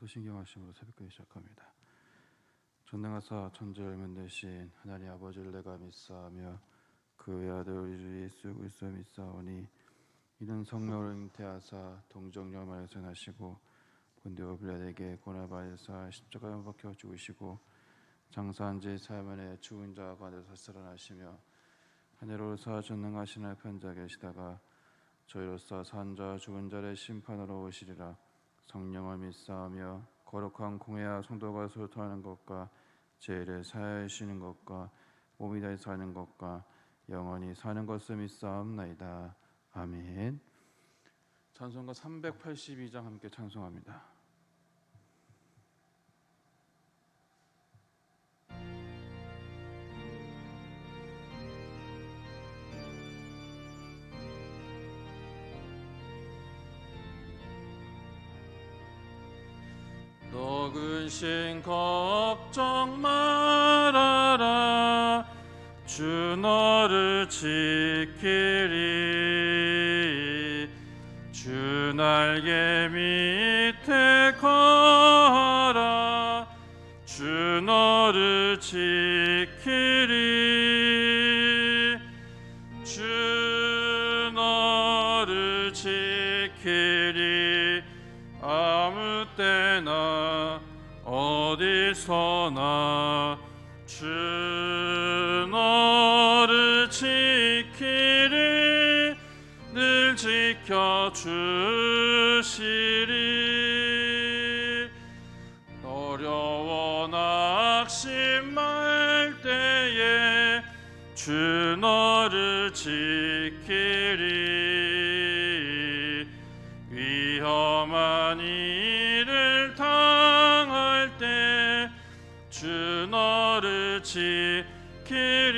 사도신경하심으로 새벽기도 시작합니다. 전능하사 천지를 만드신 하나님 아버지를 내가 믿사하며 그의 아들 예수 그리스도 믿사오니 이는 성령을 잉태하사 동정녀 말에서 나시고 본디오 빌라에게 고난받으사 십자가에 못 박혀 죽으시고 장사한 지 사만에 죽은 자 가운데서 살아나시며 하늘로서 전능하신 하편자 계시다가 저희로서 산자 죽은 자의 심판으로 오시리라 성령을 믿사하며 거룩한 공회와 성도가 소통하는 것과 죄를 사하시는 것과 몸이 다해 사는 것과 영원히 사는 것을 믿사옵나이다. 아멘. 찬송가 382장 함께 찬송합니다. 근심 걱정 말아라. 주 너를 지키리. 주 날개 밑에 거라. 주 너를 지키리. 주 너를 지키리 어디서나 주 너를 지키리 늘 지켜주시리 어려워 낙심할 때에 주 너를 지키리 위험한 일 지키리.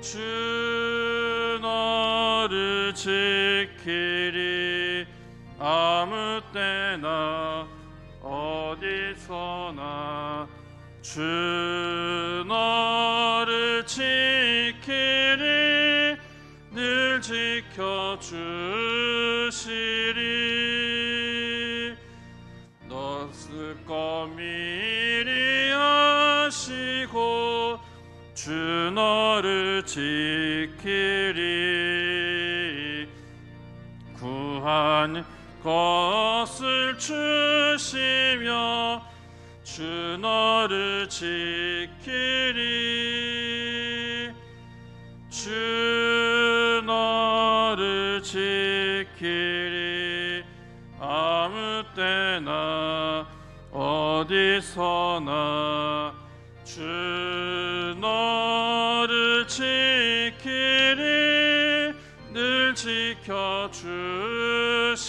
주 너를 지키리. 아무 때나 어디서나 주 너를 지키리. 늘 지켜주시리. 너쓸 것미 주 너를 지키리. 구한 것을 주시며 주 너를 지키리. 주 너를 지키리. 아무 때나 어디서나 주 너를 지키리 늘 지켜 주시리.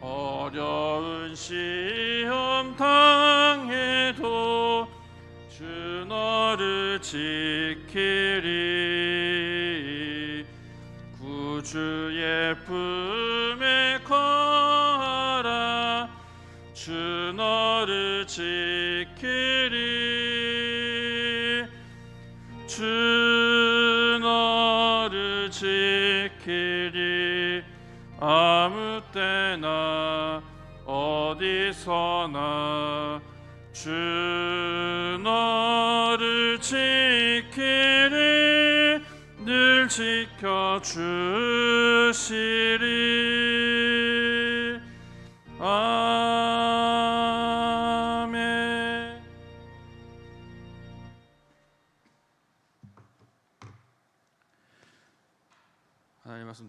어려운 시험 당해도 주 너를 지키리. 구주의 품에 거하라. 주 너를 지키리. 주 너를 지키리. 아무 때나 어디서나 주 너를 지키리. 늘 지켜주시리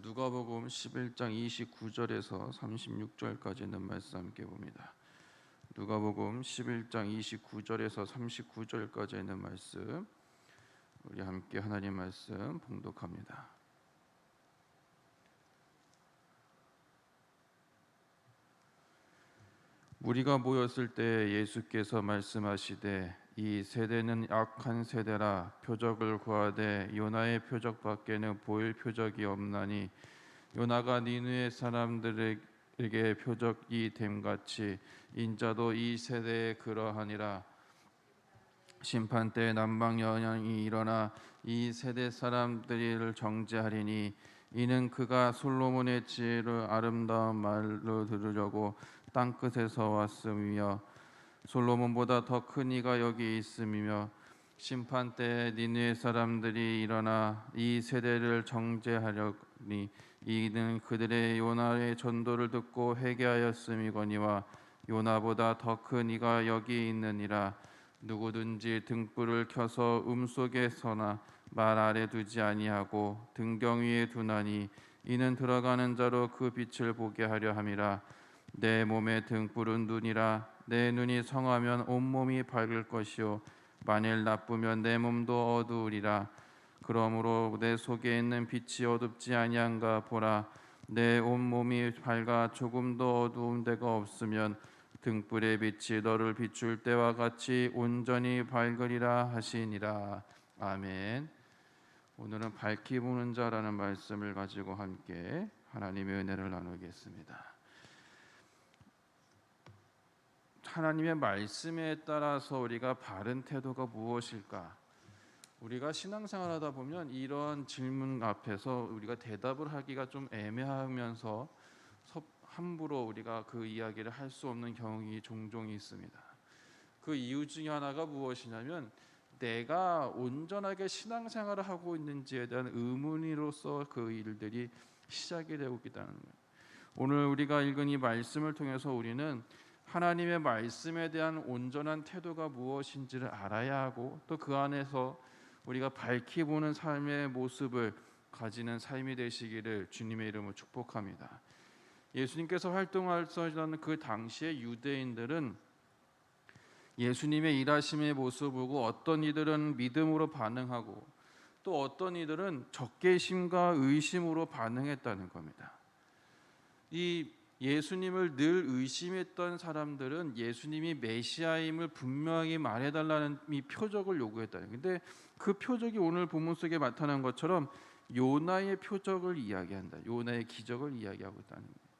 누가복음 11장 29절에서 36절까지 있는 말씀 함께 봅니다. 누가복음 11장 29절에서 39절까지 있는 말씀 우리 함께 하나님 말씀 봉독합니다. 무리가 모였을 때 예수께서 말씀하시되 이 세대는 악한 세대라 표적을 구하되 요나의 표적밖에는 보일 표적이 없나니 요나가 니느의 사람들에게 표적이 됨같이 인자도 이 세대에 그러하니라. 심판 때 남방 연향이 일어나 이 세대 사람들을 정죄하리니 이는 그가 솔로몬의 지혜로 아름다운 말로 들으려고 땅 끝에서 왔음이며 솔로몬보다 더 큰 이가 여기 있음이며 심판 때에 니느의 사람들이 일어나 이 세대를 정죄하려니 이는 그들의 요나의 전도를 듣고 회개하였음이거니와 요나보다 더 큰 이가 여기 있느니라. 누구든지 등불을 켜서 음 속에 서나 말 아래 두지 아니하고 등경 위에 두나니 이는 들어가는 자로 그 빛을 보게 하려 함이라. 내 몸의 등불은 눈이라 내 눈이 성하면 온 몸이 밝을 것이요 만일 나쁘면 내 몸도 어두우리라 그러므로 내 속에 있는 빛이 어둡지 아니한가 보라 내 온 몸이 밝아 조금도 어두운 데가 없으면 등불의 빛이 너를 비출 때와 같이 온전히 밝으리라 하시니라 아멘. 오늘은 밝히 보는 자라는 말씀을 가지고 함께 하나님의 은혜를 나누겠습니다. 하나님의 말씀에 따라서 우리가 바른 태도가 무엇일까? 우리가 신앙생활 하다 보면 이런 질문 앞에서 우리가 대답을 하기가 좀 애매하면서 섭- 함부로 우리가 그 이야기를 할 수 없는 경우가 종종 있습니다. 그 이유 중에 하나가 무엇이냐면 내가 온전하게 신앙생활을 하고 있는지에 대한 의문으로서 그 일들이 시작이 되고 있다는 거예요. 오늘 우리가 읽은 이 말씀을 통해서 우리는 하나님의 말씀에 대한 온전한 태도가 무엇인지를 알아야 하고 또 그 안에서 우리가 밝히 보는 삶의 모습을 가지는 삶이 되시기를 주님의 이름으로 축복합니다. 예수님께서 활동하시던 그 당시의 유대인들은 예수님의 일하심의 모습을 보고 어떤 이들은 믿음으로 반응하고 또 어떤 이들은 적개심과 의심으로 반응했다는 겁니다. 이 예수님을 늘 의심했던 사람들은 예수님이 메시아임을 분명히 말해달라는 이 표적을 요구했다는. 근데 그 표적이 오늘 본문 속에 나타난 것처럼 요나의 표적을 이야기한다. 요나의 기적을 이야기하고 있다는 거예요.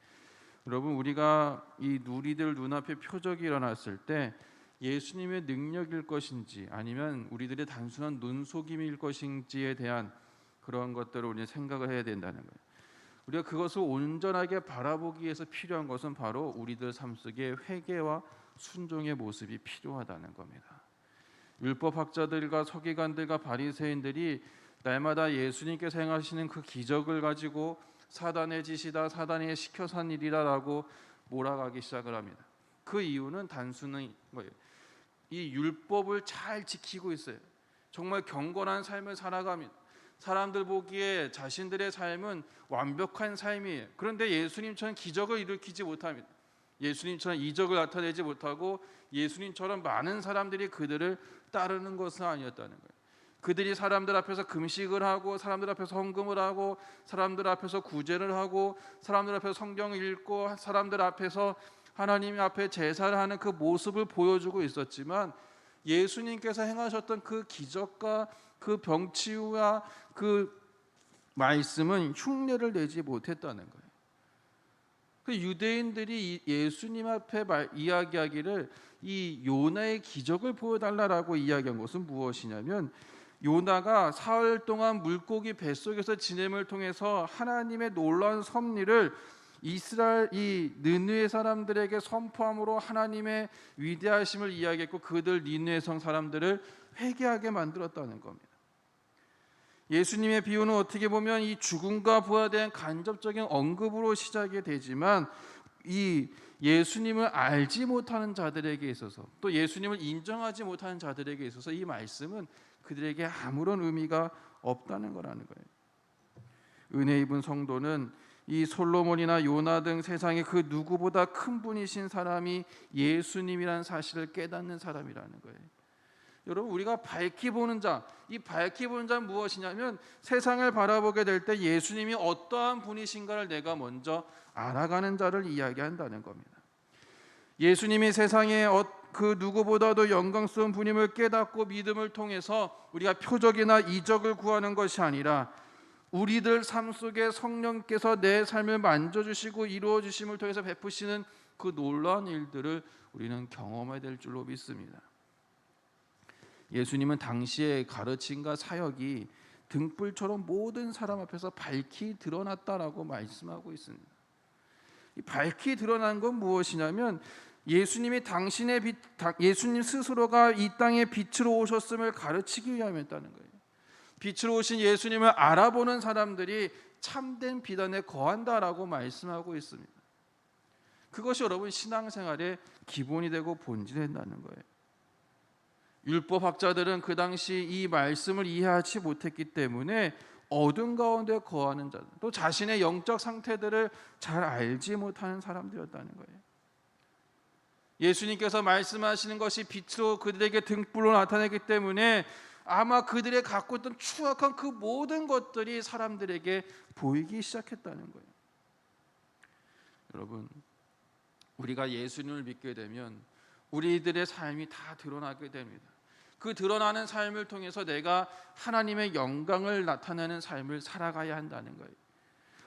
여러분 우리가 이 누리들 눈앞에 표적이 일어났을 때 예수님의 능력일 것인지 아니면 우리들의 단순한 눈속임일 것인지에 대한 그런 것들을 우리는 생각을 해야 된다는 거예요. 우리가 그것을 온전하게 바라보기 위해서 필요한 것은 바로 우리들 삶 속에 회개와 순종의 모습이 필요하다는 겁니다. 율법 학자들과 서기관들과 바리새인들이 날마다 예수님께서 행하시는 그 기적을 가지고 사단의 짓이다, 사단이 시켜서 한 일이다라고 몰아가기 시작을 합니다. 그 이유는 단순한 거예요. 이 율법을 잘 지키고 있어요. 정말 경건한 삶을 살아갑니다. 사람들 보기에 자신들의 삶은 완벽한 삶이에요. 그런데 예수님처럼 기적을 일으키지 못합니다. 예수님처럼 이적을 나타내지 못하고 예수님처럼 많은 사람들이 그들을 따르는 것은 아니었다는 거예요. 그들이 사람들 앞에서 금식을 하고 사람들 앞에서 헌금을 하고 사람들 앞에서 구제를 하고 사람들 앞에서 성경을 읽고 사람들 앞에서 하나님 앞에 제사를 하는 그 모습을 보여주고 있었지만 예수님께서 행하셨던 그 기적과 그 병치유와 그 말씀은 흉내를 내지 못했다는 거예요. 그 유대인들이 예수님 앞에 말, 이야기하기를 이 요나의 기적을 보여달라라고 이야기한 것은 무엇이냐면 요나가 사흘 동안 물고기 뱃속에서 지냄을 통해서 하나님의 놀라운 섭리를 이스라엘 이 느느의 사람들에게 선포함으로 하나님의 위대하심을 이야기했고 그들 니느의 성 사람들을 회개하게 만들었다는 겁니다. 예수님의 비유는 어떻게 보면 이 죽음과 부활에 대한 간접적인 언급으로 시작이 되지만 이 예수님을 알지 못하는 자들에게 있어서 또 예수님을 인정하지 못하는 자들에게 있어서 이 말씀은 그들에게 아무런 의미가 없다는 거라는 거예요. 은혜 입은 성도는 이 솔로몬이나 요나 등 세상에 그 누구보다 큰 분이신 사람이 예수님이라는 사실을 깨닫는 사람이라는 거예요. 여러분 우리가 밝히 보는 자, 이 밝히 보는 자는 무엇이냐면 세상을 바라보게 될 때 예수님이 어떠한 분이신가를 내가 먼저 알아가는 자를 이야기한다는 겁니다. 예수님이 세상에 어, 그 누구보다도 영광스러운 분임을 깨닫고 믿음을 통해서 우리가 표적이나 이적을 구하는 것이 아니라 우리들 삶 속에 성령께서 내 삶을 만져주시고 이루어 주심을 통해서 베푸시는 그 놀라운 일들을 우리는 경험해야 될 줄로 믿습니다. 예수님은 당시의 가르침과 사역이 등불처럼 모든 사람 앞에서 밝히 드러났다라고 말씀하고 있습니다. 이 밝히 드러난 건 무엇이냐면 예수님이 당신의 빛, 다- 예수님 스스로가 이 땅에 빛으로 오셨음을 가르치기 위함이었다는 거예요. 빛으로 오신 예수님을 알아보는 사람들이 참된 비단에 거한다라고 말씀하고 있습니다. 그것이 여러분 신앙생활의 기본이 되고 본질이 된다는 거예요. 율법학자들은 그 당시 이 말씀을 이해하지 못했기 때문에 어둠 가운데 거하는 자들, 또 자신의 영적 상태들을 잘 알지 못하는 사람들이었다는 거예요. 예수님께서 말씀하시는 것이 빛으로 그들에게 등불로 나타내기 때문에 아마 그들의 갖고 있던 추악한 그 모든 것들이 사람들에게 보이기 시작했다는 거예요. 여러분, 우리가 예수님을 믿게 되면 우리들의 삶이 다 드러나게 됩니다. 그 드러나는 삶을 통해서 내가 하나님의 영광을 나타내는 삶을 살아가야 한다는 거예요.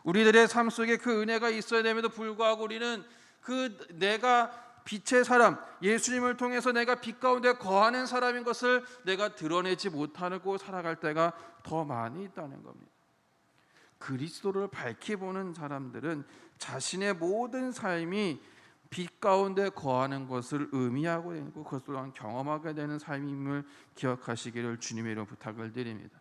우리들의 삶 속에 그 은혜가 있어야 됨에도 불구하고 우리는 그 내가 빛의 사람, 예수님을 통해서 내가 빛 가운데 거하는 사람인 것을 내가 드러내지 못하고 살아갈 때가 더 많이 있다는 겁니다. 그리스도를 밝히 보는 사람들은 자신의 모든 삶이 빛 가운데 거하는 것을 의미하고 있고 그것 또한 경험하게 되는 삶임을 기억하시기를 주님의 이름 부탁을 드립니다.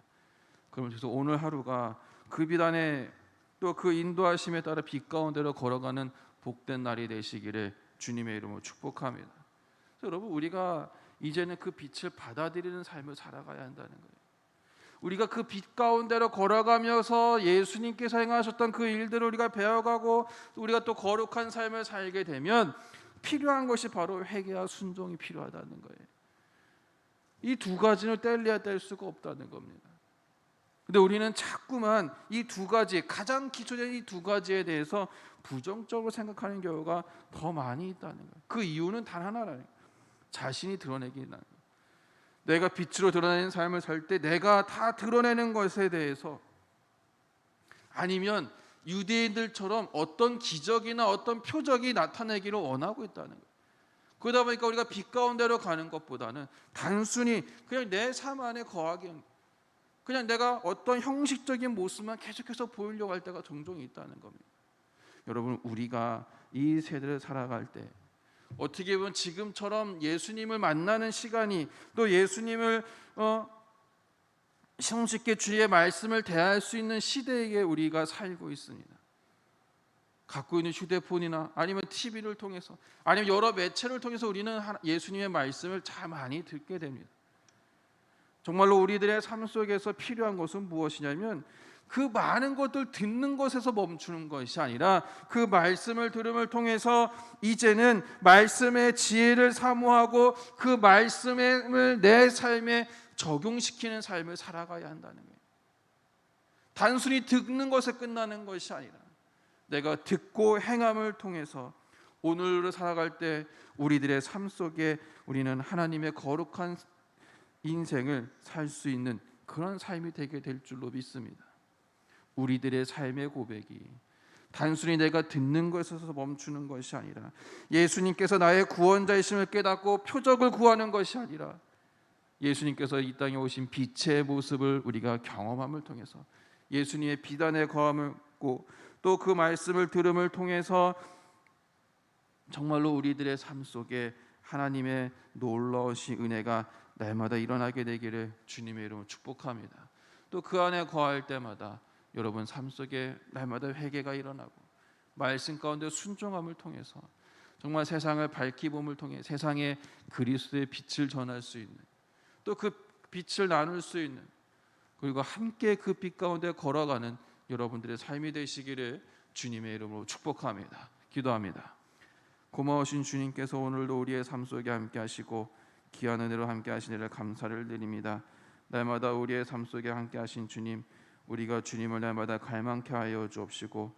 그러면서 오늘 하루가 그 비단에 또 그 인도하심에 따라 빛 가운데로 걸어가는 복된 날이 되시기를 주님의 이름으로 축복합니다. 여러분 우리가 이제는 그 빛을 받아들이는 삶을 살아가야 한다는 거예요. 우리가 그 빛 가운데로 걸어가면서 예수님께서 행하셨던 그 일들을 우리가 배워가고 우리가 또 거룩한 삶을 살게 되면 필요한 것이 바로 회개와 순종이 필요하다는 거예요. 이 두 가지는 뗄래야 뗄 수가 없다는 겁니다. 근데 우리는 자꾸만 이 두 가지 가장 기초적인 이 두 가지에 대해서 부정적으로 생각하는 경우가 더 많이 있다는 거예요. 그 이유는 단 하나라는 거예요. 자신이 드러내기 나는 거예요. 내가 빛으로 드러내는 삶을 살 때 내가 다 드러내는 것에 대해서 아니면 유대인들처럼 어떤 기적이나 어떤 표적이 나타내기를 원하고 있다는 거예요. 그러다 보니까 우리가 빛 가운데로 가는 것보다는 단순히 그냥 내 삶 안에 거하기 그냥 내가 어떤 형식적인 모습만 계속해서 보이려고 할 때가 종종 있다는 겁니다. 여러분 우리가 이 세대를 살아갈 때 어떻게 보면 지금처럼 예수님을 만나는 시간이 또 예수님을 어, 성쉽게 주의 말씀을 대할 수 있는 시대에 우리가 살고 있습니다. 갖고 있는 휴대폰이나 아니면 TV를 통해서 아니면 여러 매체를 통해서 우리는 예수님의 말씀을 참 많이 듣게 됩니다. 정말로 우리들의 삶 속에서 필요한 것은 무엇이냐면 그 많은 것들 듣는 것에서 멈추는 것이 아니라 그 말씀을 들음을 통해서 이제는 말씀의 지혜를 사모하고 그 말씀을 내 삶에 적용시키는 삶을 살아가야 한다는 거예요. 단순히 듣는 것에 끝나는 것이 아니라 내가 듣고 행함을 통해서 오늘을 살아갈 때 우리들의 삶 속에 우리는 하나님의 거룩한 인생을 살 수 있는 그런 삶이 되게 될 줄로 믿습니다. 우리들의 삶의 고백이 단순히 내가 듣는 것에서 멈추는 것이 아니라 예수님께서 나의 구원자이심을 깨닫고 표적을 구하는 것이 아니라 예수님께서 이 땅에 오신 빛의 모습을 우리가 경험함을 통해서 예수님의 비단의 거함을 또 그 말씀을 들음을 통해서 정말로 우리들의 삶 속에 하나님의 놀라우신 은혜가 날마다 일어나게 되기를 주님의 이름으로 축복합니다. 또 그 안에 거할 때마다 여러분 삶 속에 날마다 회개가 일어나고 말씀 가운데 순종함을 통해서 정말 세상을 밝히 봄을 통해 세상에 그리스도의 빛을 전할 수 있는 또 그 빛을 나눌 수 있는 그리고 함께 그 빛 가운데 걸어가는 여러분들의 삶이 되시기를 주님의 이름으로 축복합니다. 기도합니다. 고마우신 주님께서 오늘도 우리의 삶 속에 함께 하시고 귀한 은혜로 함께 하시니를 감사를 드립니다. 날마다 우리의 삶 속에 함께 하신 주님, 우리가 주님을 날마다 갈망케 하여 주옵시고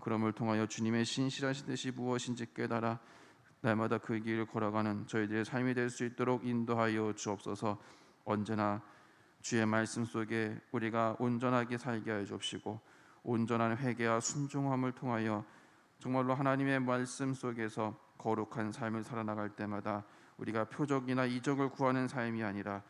그럼을 통하여 주님의 신실하신 뜻이 무엇인지 깨달아 날마다 그 길을 걸어가는 저희들의 삶이 될 수 있도록 인도하여 주옵소서. 언제나 주의 말씀 속에 우리가 온전하게 살게 하여 주옵시고 온전한 회개와 순종함을 통하여 정말로 하나님의 말씀 속에서 거룩한 삶을 살아나갈 때마다 우리가 표적이나 이적을 구하는 삶이 아니라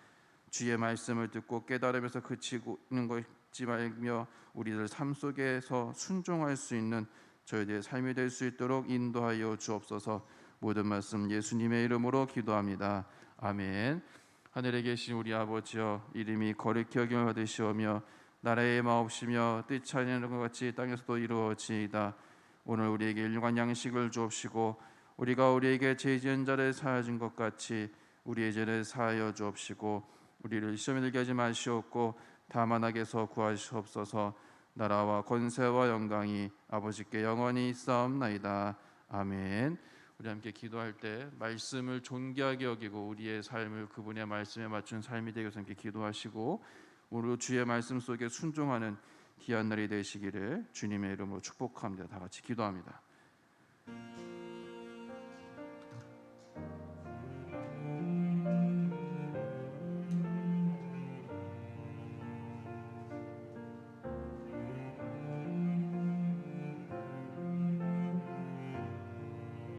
주의 말씀을 듣고 깨달으면서 그치는 것받 지 말며 우리들 삶 속에서 순종할 수 있는 저희들의 삶이 될 수 있도록 인도하여 주옵소서. 모든 말씀 예수님의 이름으로 기도합니다. 아멘. 하늘에 계신 우리 아버지여 이름이 거룩히 여김을 받으시오며 나라의 마옵시며 뜻이 아니하는 것 같이 땅에서도 이루어지이다. 오늘 우리에게 일용한 양식을 주옵시고 우리가 우리에게 죄 지은 자를 사하여 준것 같이 우리의 죄를 사하여 주옵시고 우리를 시험에 들게 하지 마시옵고 다만 악에서 구하시옵소서. 나라와 권세와 영광이 아버지께 영원히 있사옵나이다. 아멘. 우리 함께 기도할 때 말씀을 존귀하게 여기고 우리의 삶을 그분의 말씀에 맞춘 삶이 위해서 함께 기도하시고 오늘 주의 말씀 속에 순종하는 귀한 날이 되시기를 주님의 이름으로 축복합니다. 다 같이 기도합니다